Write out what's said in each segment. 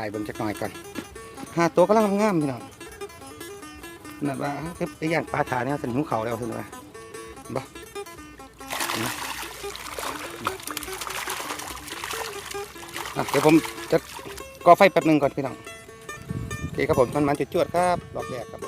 ถ่ายเบิ่งจักหน่อยก่อนห้าตัวกำลังงามพี่น้องนั่นว่าเก็บไปย่างปลาถาเนี่ยสนหิวเขาแล้วเห็นไหมบ่นะเดี๋ยวผมจะก่อไฟแป๊บหนึงก่อนพี่น้องโอเคครับผมท่านมันจุดจวดครับรอบแรกครับ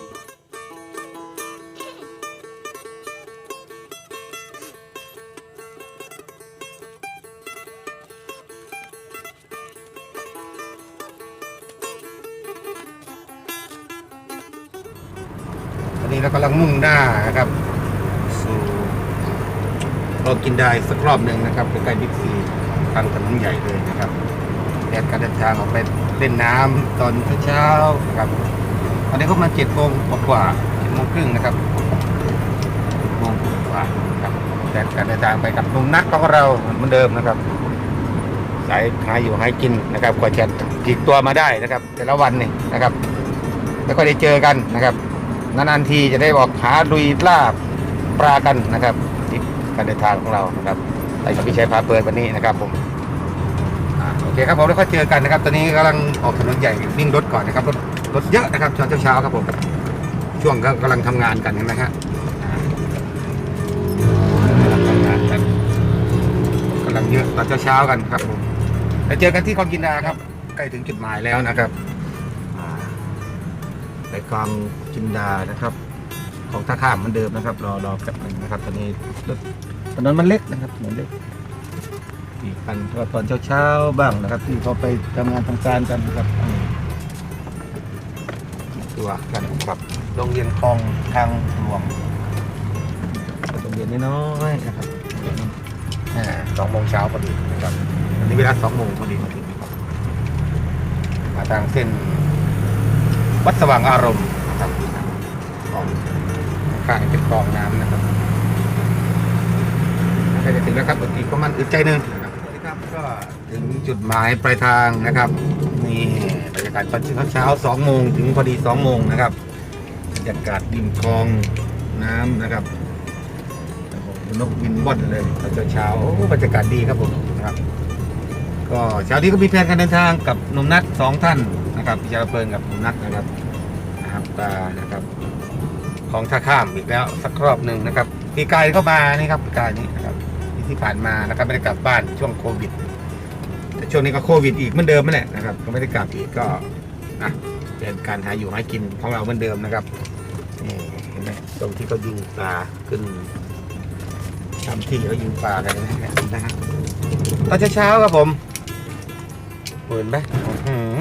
เรากินได้สักรอบหนึ่งนะครับใกล้ๆบิ๊กซีทางถนนใหญ่เลยนะครับแผนการเดินทางออกไปเล่นน้ำตอนเช้าๆนะครับตอนนี้ก็มาเจ็ดโมงกว่าเจ็ดโมงครึ่งนะครับเจ็ดโมงกว่าครับแผนการเดินทางไปกับนุ่มนักของเราเหมือนเดิมนะครับสายหาอยู่หากินนะครับกว่าจะผีกตัวมาได้นะครับ แต่ละวันนี่นะครับ แล้วก็ได้เจอกันนะครับนานๆทีจะได้บอกหาลุยล่าปลากันนะครับ การเดินทางของเรานะครับไปกับพี่ชัยพาเปิดวันนี้นะครับผมอโอเคครับผมแล้วก็เจอกันนะครับ ตอนนี้กำลังออกถนนใหญ่วิ่งรถก่อนนะครับรถรถเยอะนะครับตอนเช้าๆครับผมช่วงก็กำลังทำงานกันนไหมครับกำลังเยอะตอนเช้าๆกันครับผมแล้วเจอกันที่คองกินดาครับใกล้ถึงจุดหมายแล้วนะครับอ่าในคลองจินดานะครับ ของท่าข้ามเหมือนเดิมนะครับ รอรอแป๊บหนึงนะครับ ตอนนี้รถถนนมันเล็กนะครับถนนเล็กมีคันก็ตอนเช้าๆบ้างนะครับ ที่เขาไปทำงานทำการกันนะครับอืมตัวกันครับโรงเรียนคลองทางหลวงโรงเรียนน้อยๆนะครับอ่าสองโมงเช้าพอดีนะครับอันนี้เวลาสองโมงพอดีมาถึงนะครับมาทางเส้นวัดสว่างอารมณ์นะครับของ ข้างเป็นคลองน้ำนะครับใกล้จะถึงแล้วครับอีกประมาณอึดใจหนึ่งนะครับสวัสดีครับก็ถึงจุดหมายปลายทางนะครับนี่บรรยากาศตอนเช้าๆสองโมงถึงพอดีสองโมงนะครับบรรยากาศริมคลองน้ำนะครับโอ้โหนกบินว่อนเลยตอนเช้าๆโอ้บรรยากาศดีครับผมนะครับ ก็เช้านี้ก็มีแผนการเดินทางกับหนุ่มนัดสองท่านนะครับพี่ชายเพลินกับหนุ่มนัดนะครับนะครับตานะครับ ของท่าข้ามอีกแล้วสักรอบหนึ่งนะครับปีกายเข้ามานี่ครับปีกายนี้นะครับที่ผ่านมานะครับไม่ได้กลับบ้านช่วงโควิด แต่ช่วงนี้ก็โควิดอีกเหมือนเดิมนั่นแหละนะครับ ก็ไม่ได้กลับอีกก็อะเป็นการหาอยู่หากินของเราเหมือนเดิมนะครับนี่เห็นไหมตรงที่เขายิงปลาขึ้นทำที่เขายิงปลากันนะฮะนะฮะตอนเช้าๆครับผมเห็นไหม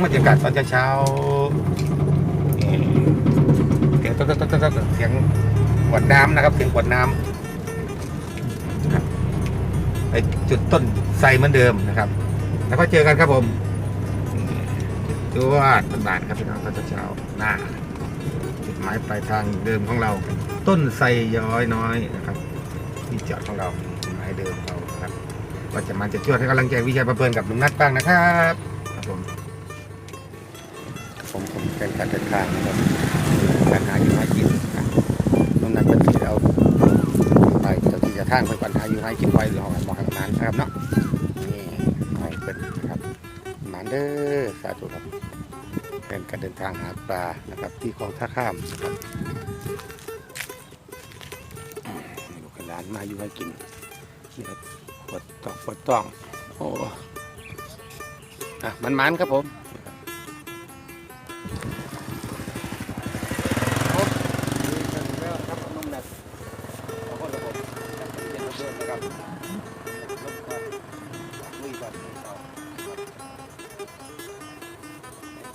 บรรยากาศตอนเช้าๆ ยงต๊ดต๊ดต๊ดต๊ดต๊ดเสียงขวดน้ำนะครับ เสียงขวดน้ำครับไปจุดต้นไทรเหมือนเดิมนะครับ แล้วก็เจอกันครับผมจุดวาดบานครับพี่น้องตอนเช้าหน้าจุดหมายปลายทางเดิมของเรา ต้นไทรย้อยน้อยนะครับที่จอดของเราหมายเดิมเราครับก็จะมาจะช่วยให้กำลังใจวิชัยประเพินกับหนุ่มนัดบ้างนะครับครับผมผมผมเป็นการเดินทางนะครับ อยู่หากินนะหนุ่มนัดเป็นที่เอาไปเจ้าที่จะท่างไปก่อนหาอยู่ใหากินไว้หรือหอมอหางนั้นนะครับเนาะนี่หอยเป็นนะครับหมานเด้อสาธุครับเป็นการเดินทางหาปลานะครับที่คลองท่าข้ามนะครับลูกหลานมาอยู่ใหากินนี่ครับปวดตอกปวดต้องโอ้อะมันมันครับผม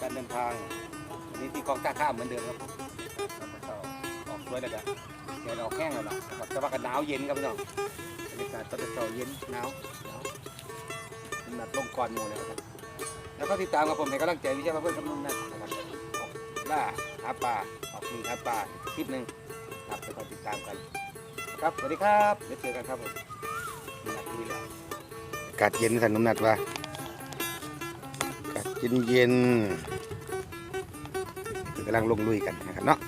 การเดินทางอันนี้ที่กองท่าข้ามเหมือนเดิมครับออกด้วยแล้วก็แกออกแห้งแล้วล่ะนะครับแต่ว่าก็หนาวเย็นครับพี่น้องบรรยากาศตอนเช้าเย็นหนาวหนาวเป็นแบบลงก่อนหมู่เลยครับแล้วก็ติดตามกับผมให้กำลังใจวิชาเพื่อนกำลังนั่นนะครับออกล่าหาปลาออกมีหาปลาคลิปหนึ่งครับแล้วก็ติดตามกัน ครับสวัสดีครับเดี๋ยวเจอกันครับผมนัดที่แล้วอากาศเย็นสันนุ่มนัดว่า กาศเย็นเย็นๆกำลังลงลุยกันนะครับเนาะ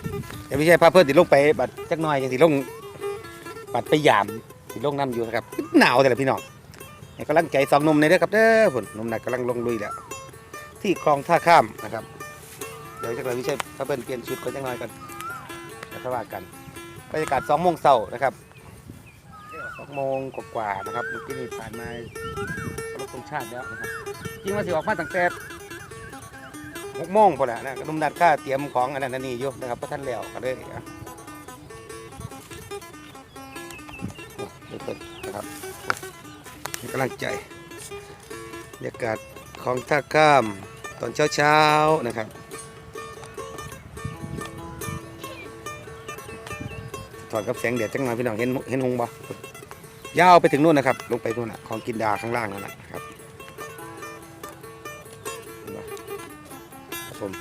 เดี๋ยววิชัยพาเพื่อนติดลงไปบัดจักหน่อยจะติดลงบัดไปยามที่ลงน้ำอยู่นะครับหนาวแต่ละพี่น้องกำลังใจสองนมในเด้อครับเด้อผลนมหนักกำลังลงลุยแล้วที่คลองท่าข้ามนะครับเดี๋ยวจะเลยวิชัยพระเบิ้ลเปลี่ยนชุดก่อนจังหน่อยกันแล้วค่อยว่ากันบรรยากาศสองโมงเช้านะครับสองโมงกว่าๆนะครับเมื่อกี้นี่ผ่านมาเคารพธงชาติแล้วนะครับจริงว่าสิออกมาตั้งแต่ หกโมงพอแล้วนะนุ่มนัดค่าเตรียมของอันนั้นอันนี้อยู่นะครับพระท่านแล้วก็เลยเปิดนะครับกำลังใจบรรยากาศของท่าข้ามตอนเช้าๆนะครับถอดกับแสงแดดจังหน่อยพี่น้องเห็นเห็นหงบ่ยาวไปถึงนู่นนะครับ ลงไปนู่นนะของกินดาข้างล่างนั่นนะครับ ผม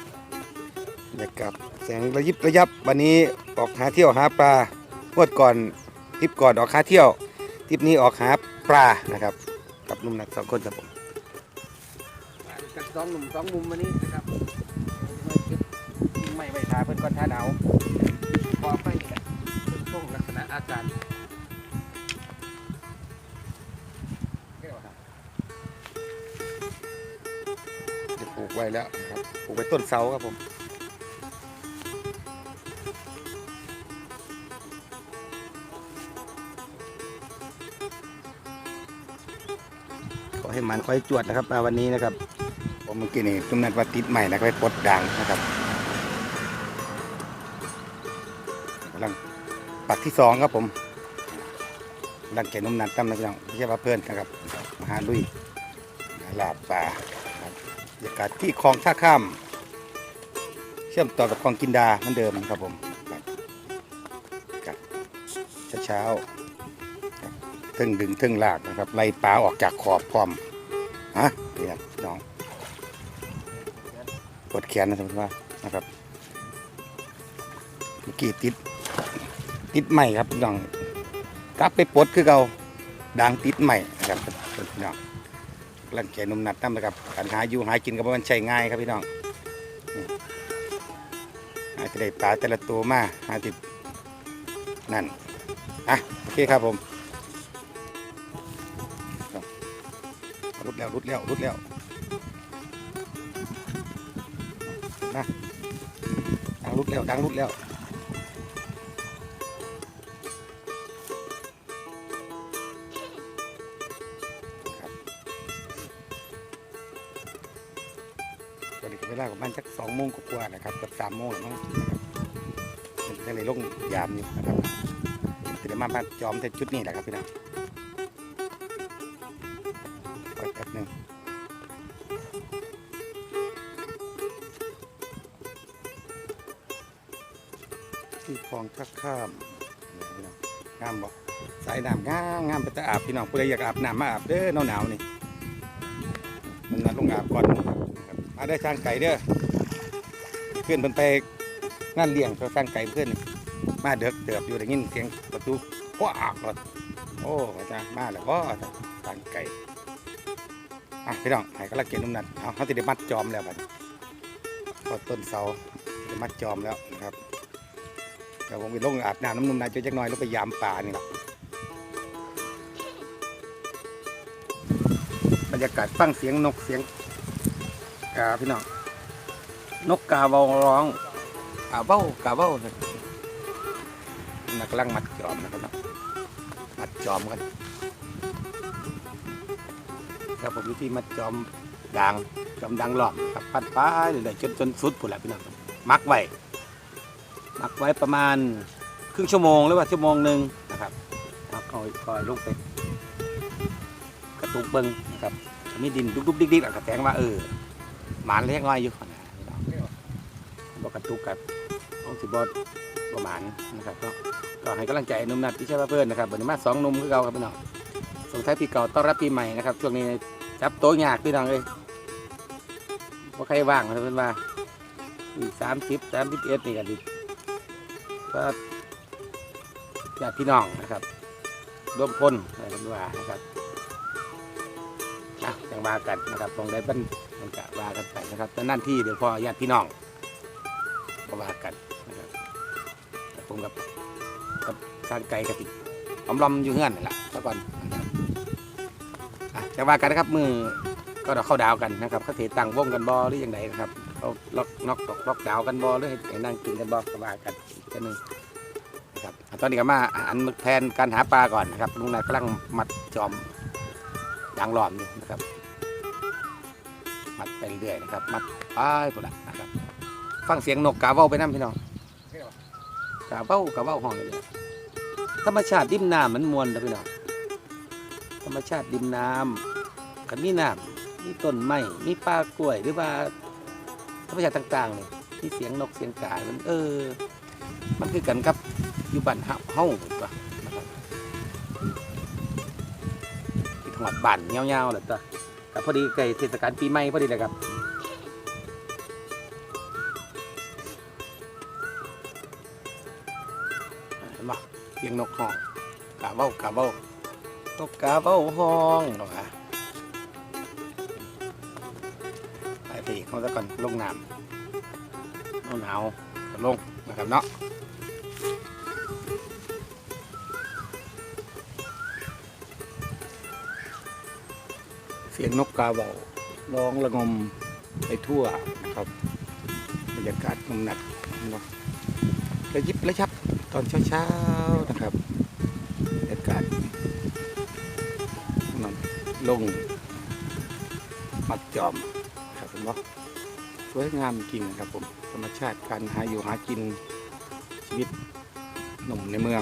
บรรยากาศแสงระยิบระยับ วันนี้ออกหาเที่ยวหาปลางวดก่อนทริปก่อนออกหาเที่ยวทริปนี้ออกหาปลานะครับ กับหนุ่มหนักสองคนครับผมกันสองหนุ่มสองมุมมานี้นะครับไม่ไว้ทาเพื่อนก้อนท่าหนาวพอไปนี่แหละเป็นช่วงลักษณะอากาศ ไว้แล้วนะครับปลูกไว้ต้นเสาครับผมขอให้มันขอให้จวดนะครับมาวันนี้นะครับ ผมเมื่อกี้นี่จุ่มนัดว่าติดใหม่นะก็ไปปลดด่างนะครับกำลังปักที่สองครับผมกำลังแกะนมนัดตั้มนะพี่น้องไม่ใช่ว่าเพื่อนนะครับ มาหาลุยหาลาบป่า รยากาศที่คลองท่าข้าม เชื่อมต่อกับคลองกินดาเหมือนเดิมครับผมครับครับเช้าๆทึ่งดึงทึ่งลากนะครับไล่ปลาออกจากขอบพร้อมฮะนี่ครับน้องปวดแขนนะสมมติว่านะครับเมื่อกี้ติดติดใหม่ครับน้องกลับไปปลดคือเก่าดังติดใหม่นะครับน้อง ร่างแขนนุ่มหนัดตั้มนะครับการหาอยู่หากินกับมันใช้ง่ายครับพี่น้องนี่หาจะได้ปลาแต่ละตัวมาหาติดนั่นอะโอเคครับผมรุดแล้วรุดแล้วรุดแล้วดังรุดแล้วดังรุดแล้ว สักสองโมงกว่าๆนะครับกับสามโมงแล้วมั้งก็เลยลงยามนี่นะครับจะได้มาบ้าจอมแต่จุดนี้แหละครับพี่น้องไว้แป๊บหนึงที่คลองท่าข้ามพี่น้องงามบ่สายน้ำงามงามไปแต่อาบพี่น้องผู้ใดอยากอาบน้ำมาอาบเด้อหนาวๆนี่มันนัดลงอาบก่อนมาได้อช่างไก่เด้อ พื่อนเพิ่นไปงานเลี้ยงเขาสร้างไก่เพื่อนมาเดือกเดือบอยู่ได้ยินเสียงประตูกว้ากรถโอ้อาจารย์มาแล้วก็สร้างไก่อะพี่น้องให้กำลังเก็บนุ่มนัดเอาเขาติดมัดจอมแล้วบัดนี้พอต้นเสาได้มัดจอมแล้วนะครับเดี๋ยวผมไปลงอาบน้ำน้ำนุ่มนายจะจักน่อยแล้วไปยามป่านี่แหละบรรยากาศฟังเสียงนกเสียงกาพี่น้อง นกกาเบาร้องกาเบ้ากาเบ้านักลังมัดจอมนะครับนะมัดจอมกันครับผมอยู่ที่มัดจอมดังจอมดังหลอมครับปัดป้ายเลยจนจนสุดผุนแหละพี่น้องมักไว้มักไว้ประมาณครึ่งชั่วโมงหรือว่าชั่วโมงหนึ่งนะครับแล้วคอยคอยลงไปกระตุกเบิ้งนะครับมีดินดุกๆดิกๆอะกระแตงว่าเออหมานเล็กน้อยอยู่ บอกกระตุกกับต้องสิบอดประมาณนะครับก็ก็ให้กำลังใจนุ่มนัดที่ใช่ว่าเพื่อนนะครับวันมาสองนุ่มคือเก่าครับพี่น้องส่งท้ายปีเก่าต้อนรับปีใหม่นะครับช่วงนี้จับโต๊ะยากพี่น้องเลยว่าใครว่างนะเพื่อนว่าสามสิบสามสิบเอ็ดนี่กันดิก็ญาติพี่น้องนะครับร่วมพลอะไรกันว่านะครับอะยังว่ากันนะครับตรงได้บ้านมันจะว่ากันไปนะครับแต่นั่นที่เดี๋ยวพอญาติพี่น้อง ก็ว่ากันนะครับแต่ผมกับกับสร้างไก่กติอมลอมอยู่เฮือนนั่แหละสักวันจะว่ากันนะครับมือก็เราเข้าดาวกันนะครับเขาเทตั้งวงกันบอหรือยังไงนะครับเขาล็อกน็อกล็อกล็อกดาวกันบอหรือให้นั่งกินกันบอกว่ากันกันหนึ่งนะครับตอนนี้ก็มาอันแทนการหาปลาก่อนนะครับลุงนายกำลังมัดจอมยางหลอมอยู่นะครับ มัดไปเรื่อยนะครับ มัดไปพุ่นละนะครับ ฟังเสียงนกกาเว้าไปนั่พี่น้องกาเว้ากาเว้าห้องเลยธรรมชาติดิมน้ำมันมวนนะพี่น้องธรรมชาติดิมน้ำกันมีน้ำมีต้นไม้มีปลากล้วยหรือว่าธรรมชาติต่างๆเลยมีเสียงนกเสียงกามันเออ มันคือกันกับอยู่บ้านเฮาเฮาตัวนะที่จังหวัดบ้านเงาๆเลยตัวกับพอดีใกล้เทศกาลปีใหม่พอดีเลยครับ เห็นบ่เสียงนกห้องกาเบ้ากาเบ้านกกาเบ้าห้องเนาะค่ะไปไปอีกเขาซะก่อนลงน้ำหนาวก็ลงนะครับเนาะเสียงนกกาเบ้าร้องระงมไปทั่วนะครับบรรยากาศมุมหนักเนาะระยิบระยับ อนเช้าๆนะครับบรรยากาศนั่นลง มัดจอมครับผมว่าสวยงามจริงครับผมธรรมชาติการหาอยู่หากินชีวิตหนุ่มในเมือง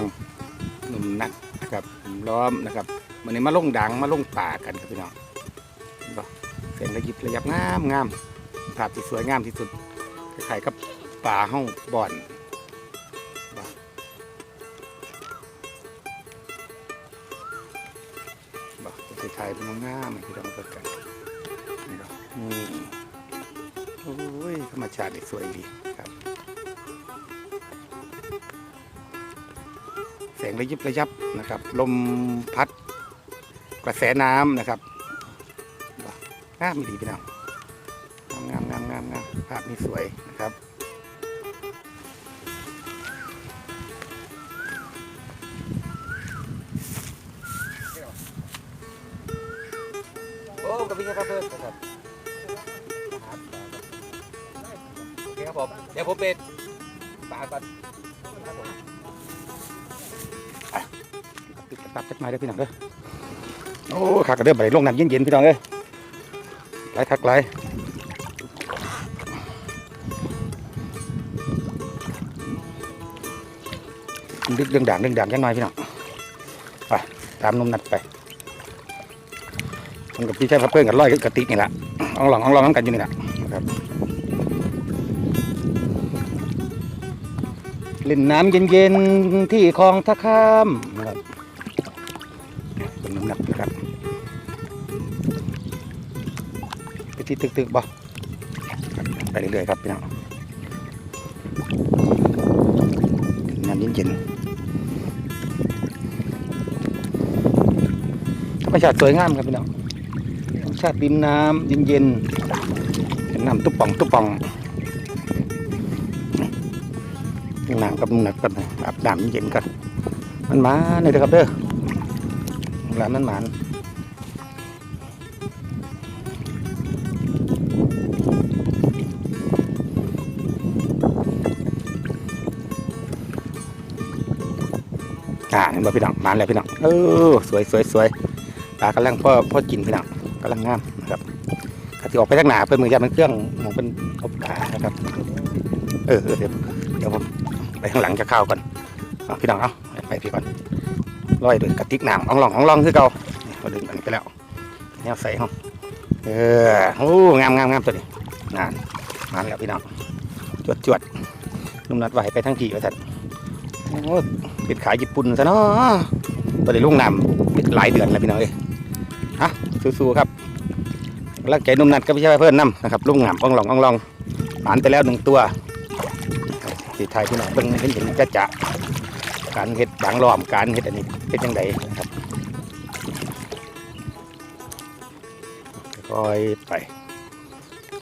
หนุ่มนักนะครับหนุ่มล้อมนะครับวันนี้มาลงดังมาลงป่ากันครับพี่น้องเห็นปะเสียงระยิบระยับงามงามภาพที่สวยงามที่สุดคล้ายๆกับป่าห้องบ่อน บอกจะไทยเป็นงามๆที่ต้องเกิดกันนี่ดอกนี่โอ้ยธรรมชาติสวยดีครับ แสงระยิบระยับนะครับ ลมพัด กระแสน้ำนะครับบอกงามดีพี่น้องงามงามงามงามภาพนี้สวยนะครับ ผมเป็นปลาก่อนครับผมอะปิดตับจักหน่อยเด้อพี่น้องเด้อโอ้ขากระเด้อไปลงน้ำเย็นๆพี่น้องเอ้ยไหลคักไหลดึกเรื่องด่างเรื่องด่างจักหน่อยพี่น้องไปตามนมนัดไปผมกับพี่ชายพับเพื่อนกันร้อยกระติกนี่แหละเอองหลองเอองหลองน้ำกันอยู่นี่แหละนะครับ เล่นน้ำเย็นๆที่คลองท่าข้ามนะครับเป็นน้ำหนักนะครับไปที่ตึกๆบ่ไปเรื่อยๆครับพี่น้องน้ำเย็นๆธรรมชาติสวยงามครับพี่น้องธรรมชาติริมน้ำเย็นๆเป็นน้ำตุ๊บป่องตุ๊บป่อง น้ำกับหนักกันอาบน้ำเย็นกัน มันมาเนี่ยเด้อครับเด้อร้านมันหมานอ่าเห็นบ่พี่น้องหมานแล้วพี่น้องเออสวยสวยสวยปลากำลังพ่อพ่อกินพี่น้องกำลังงามนะครับกะที่ออกไปทางหนาเพื่อนมือจะเป็นเครื่องมองเป็นอาปลานะครับ เออเออเดี๋ยว ข้างหลังจะเข้าก่อนพี่น้องเอาไปพี่ก่อนร้อยด้วยกระติกน้ำอ่องลองอ่องลองคือเก่าเราดึงมันไปแล้วแนวใส่ห้องเออโอ้งามงามงามตัวนี้นานนานแล้วพี่น้องจวดจวดนุ่มนัดไหวไปทั้งทีว่าท่านโอ้ป็นขายญี่ปุ่นซะเนาะตัวนี้ลุงน้ำหลายเดือนแล้วพี่น้องเอ้ยฮะสู้ๆครับรักใจนุ่มนัดก็ไม่ใช่เพื่อนน้ำนะครับลุงหามอ่องลองอ่องลองหมานไปแล้วหนึ่งตัว สีไทยพี่น้องเบิ่งเห็นเห็นจะจะการเห็ดด่างล้อมการเห็ดอันนี้เป็นยังไงครับค่อยไป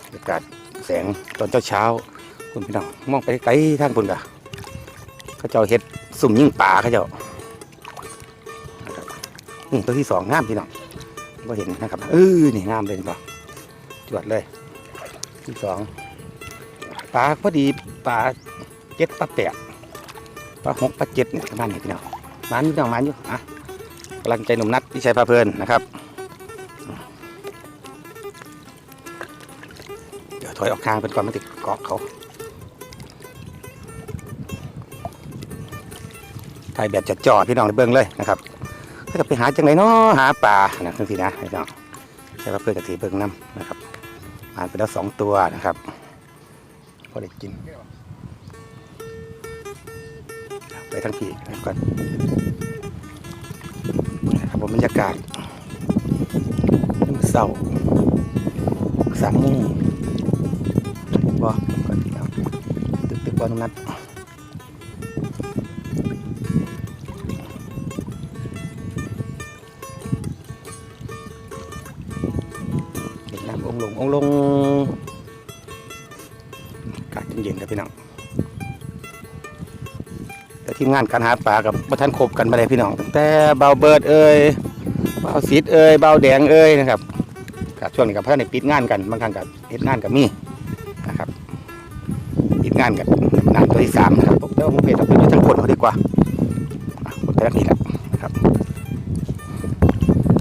บรรยากาศแสงตอนเช้าๆคุณพี่น้องมองไปไกลทางคุณกะเขาเจ้าเห็ดสุ่มยิ่งป่าเขาเจ้านะครับอืมตัวที่สองงามพี่น้องก็เห็นนะครับเออนี่งามเลยป่ะวดเลย ที่สองปลาพอดีปลา เจ็ดปลาแปดปลาหกปลาเจ็ดเนี่ยประมาณนี้พี่น้องมันอยู่พี่น้องมันอยู่อะกำลังใจหนุ่มนัดที่ชัยพาเพลินนะครับเดี๋ยวถอยออกทางเป็นก่อนมันติดเกาะเขาถ่ายแบบจัดจ่อพี่น้องในเบื้องเลยนะครับถ้าจะไปหาจังไรเนาะหาปลานะทั้งทีนะพี่น้องใช่ว่าเพื่อนกับสีเบื้องน้ำนะครับผ่านไปแล้วสองตัวนะครับพอได้กิน ไปทั้งทีก่อนนะครับผมบรรยากาศเศร้าสามโมงบ่ก่อนครับตึกตึกบอลนัดเห็นน้ำองลงองลงอากาศเย็นๆครับพี่น้อง ทีมงานการหาปลากับประทันครบกันมาเลยพี่น้องแต่เบาเบิร์ดเอ้ยเบาซีดเอ้ยเบาแดงเอ้ยนะครับกับช่วงนี้กับเพื่อนในปิดงานกันบางครั้งกับเฮ็ดงานกับมีนะครับติดงานกับนานตัวที่สามนะครับผมเดี๋ยวผมเพจเอาไปดูทั้งคนเขาดีกว่าอะหมดไปแล้วนี่แหละนะครับ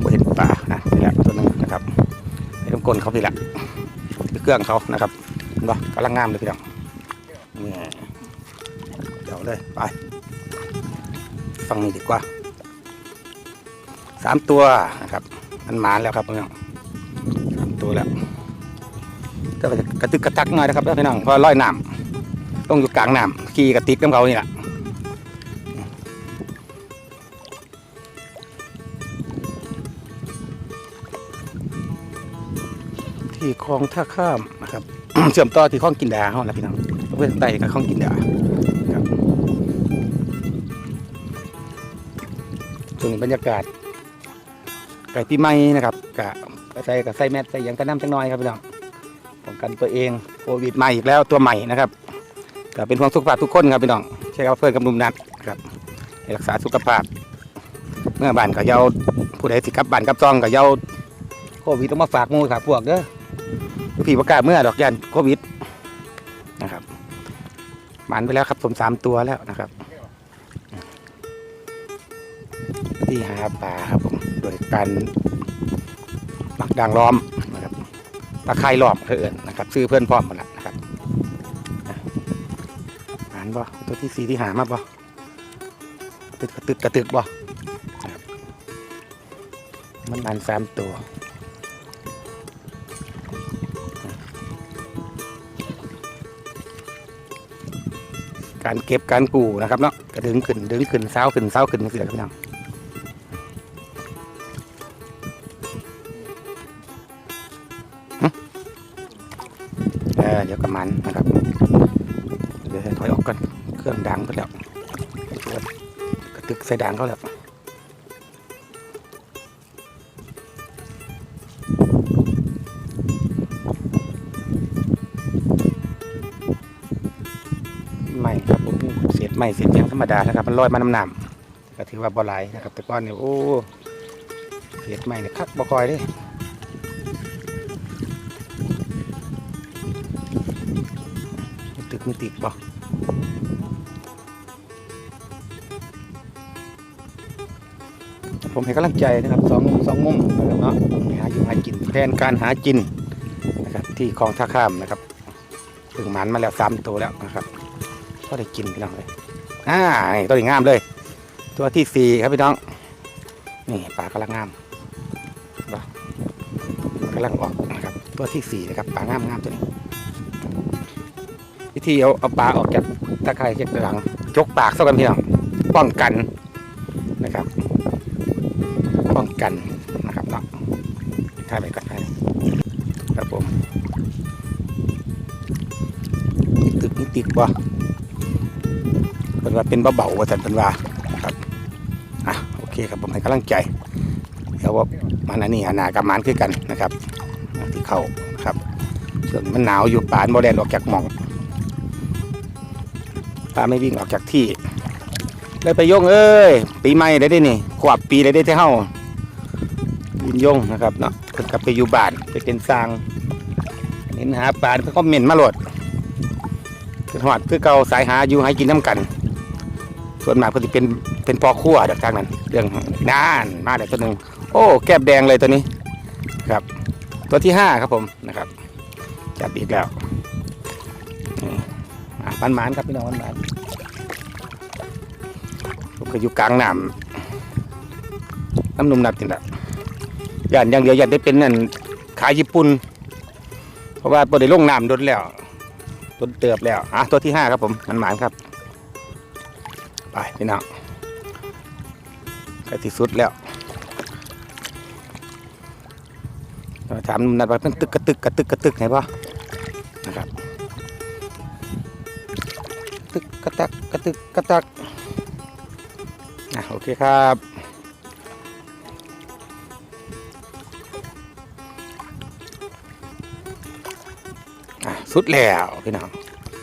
ผมเห็นปลานะนี่แหละตัวหนึงนะครับไอ้ต้นกลเขาพี่แหละเครื่องเขานะครับเห็นปะกำลังงามเลยพี่น้องเดี๋ยวเลยไป ฟังนี่ดีกว่าสามตัวนะครับ มันหมานแล้วครับพี่น้องสามตัวแล้วก็กระตึกกระตักหน่อยนะครับพี่น้องเพอลอยน้ำต้องอยู่กลางน้ำขี่กระติกน้ำเขานี่แหละที่คลองท่าข้ามนะครับ เชื่อมต่อที่คลองกินดาเขาแหละพี่น้องเพื่อนใต้กับคลองกินดา ส่วนบรรยากาศไก่ปีใหม่นะครับกะใส่กับใส่แมสใส่ยังกันน้ำจังน้อยครับพี่น้องป้องกันตัวเองโควิดใหม่อีกแล้วตัวใหม่นะครับก็เป็นห่วงสุขภาพทุกคนครับพี่น้องใช่ครับเพื่อนกับนุ่มนัดครับให้รักษาสุขภาพ เมื่อบ้านก็เยาผู้ใดสิกลับบ้านกับซองก็เยาโควิดต้องมาฝากหมูฝากพวกเด้อพี่ประกาศเมื่อดอกยันโควิดนะครับหมันไปแล้วครับผมสามตัวแล้วนะครับ ที่หาปลาครับผมโดยการหมักด่างล้อมนะครับตะไคร่รอบเพื่อนนะครับ ซื้อเพื่อนพร้อมหมดแล้วนะครับอ่านบ่ตัวที่สี่ที่หามาบ่ตึกกระตึกกระตึกบ่มันอ่านสามตัวการเก็บการกูนะครับเนาะกระดึงขึ้นดึงขึ้นเช้าขึ้นเช้าขึ้นนี่สิแหละครับพี่น้อง ดี๋ยวกับมันนะครับ เดี๋ยวถอยออกกันเครื่องดังไปแล้วกระตึกใส่ดังเขาแล้วไม่ครับผมเศษไม่เศษยังธรรมดานะครับมันลอยมาน้ำหนำก็ถือว่าบ่ไหลนะครับ แต่ก้อนเนี่ยโอ้เศษไม่เนี่ยคักบ่คอยเด้ตึ มีติดบ่ผมให้กำลังใจนะครับสองมุมสองมุมนะครับเนาะหาอยู่หากินแผนการหากินนะครับที่คลองท่าข้ามนะครับถึงหมันมาแล้วสามตัวแล้วนะครับก็ได้กินพี่น้องเลยอ่านี่ตัวนี้งามเลย ตัวที่สี่ครับพี่น้องนี่ปลากำลังงามกำลังออกนะครับ ตัวที่สี่นะครับปลางามงามตัวนี้ ธีเอาเอาปลาออกจากตะไคร่จากหลังจกปากเท่ากันพี่น้องป้องกันนะครับ ป้องกันนะครับเนาะถ่ายไปก่อนถ่ายครับผมตึกนี่ติดบ่เป็นว่าเป็นเบาๆว่าสันเป็นว่าครับอะโอเคครับผมให้กำลังใจเดี๋ยวว่ามันอันนี้หนากับมันคือกันนะครับที่เข้าครับส่วนมันหนาวอยู่ป่านโมแดนออกจากหมอง ปลาไม่วิ่งออกจากที่เลยไปยงเอ้ยปีใหม่ได้ได้นี่ขวบปีได้ได้ที่เฮายินยงนะครับเนาะเพิ่นกลับไปอยู่บ้านไปเป็นสร้างเห็นหาปลาเพื่อคอมเมนมาหลดคือหอดคือเก่าสายหาอยู่ให้กินน้ำกัน ส่วนมากเพิ่นสิเป็นเป็นปอขั้วจากทางนั้น เรื่องน่านมาแล้วตัวหนึ่งโอ้แก้บแดงเลยตัวนี้ครับ ตัวที่ห้าครับผมนะครับ จับอีกแล้ว มันหมานครับพี่น้องมันหมานผมก็อยู่กลางน้ำน้ำนุ่มนับจริงละย่านอย่างเดียวอยากได้เป็นนั่นขายญี่ปุ่น เพราะว่าพอได้ลงน้ำโดนแล้วโดนเติบแล้วอะตัวที่ห้าครับผมมันหมานครับ ไปพี่น้องใกล้ที่สุดแล้วถามนัดว่าเป็นตึกกระตึกกระตึกกระตึกไงปะ กระตึกกระตักอะโอเคครับสุดแล้วพี่น้อง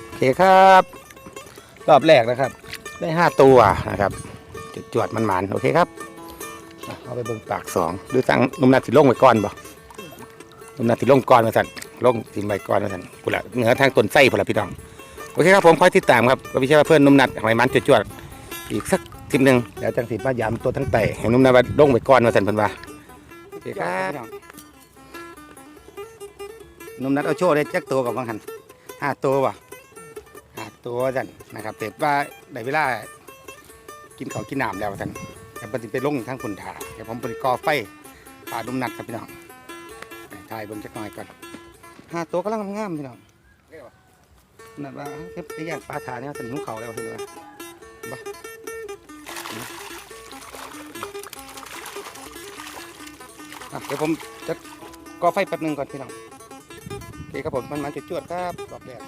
โอเคครับ รอบแรกนะครับ ได้ห้าตัวนะครับจุดจวดมันหมานโอเคครับเอาไปเบิ่งปากสองหรือสั่งนุ่มนัดสิลงไว้ก่อนบ่นุ่มนัดสิลงก่อนมาสั่นลงสิไว้ก่อนมาสั่นกูละเหนือทางต้นไส้พนละพี่น้อง โอเคครับผมคอยติดตามครับก็ไม่ใช่ว่าเพื่อนนุ่มนัดหอยมันจวดๆอีกสักทีหนึ่งแล้วจังสิมายามตัวทั้งไตให้นุ่มนัดว่าลงไว้ก่อนมาสั่นเพิ่นว่าโอเคครับนุ่มนัดเอาโชว์ได้จักตัวกับบางหันห้าตัวว่ะหาตัวท่นนะครับเสร็จว่าได้เวลากินข้าวกินน้ำแล้วท่นแต่ปฏิไปลงทั้งคนถาเดี๋ยวผมไปก่อไฟป่าดุมนัดครับพี่น้องถ่ายเบนจักหน่อยก่อนหาตัวกำลังงามพี่น้อง นัดว่าไอ้อย่างปลาถาเนี่ยตันหิวเขาแล้วเห็นไหมบ้าอะเดี๋ยวผมจะก่อไฟแป๊บหนึงก่อนพี่น้องโอเคครับผมมันมาจุดจวดครับรอบแรก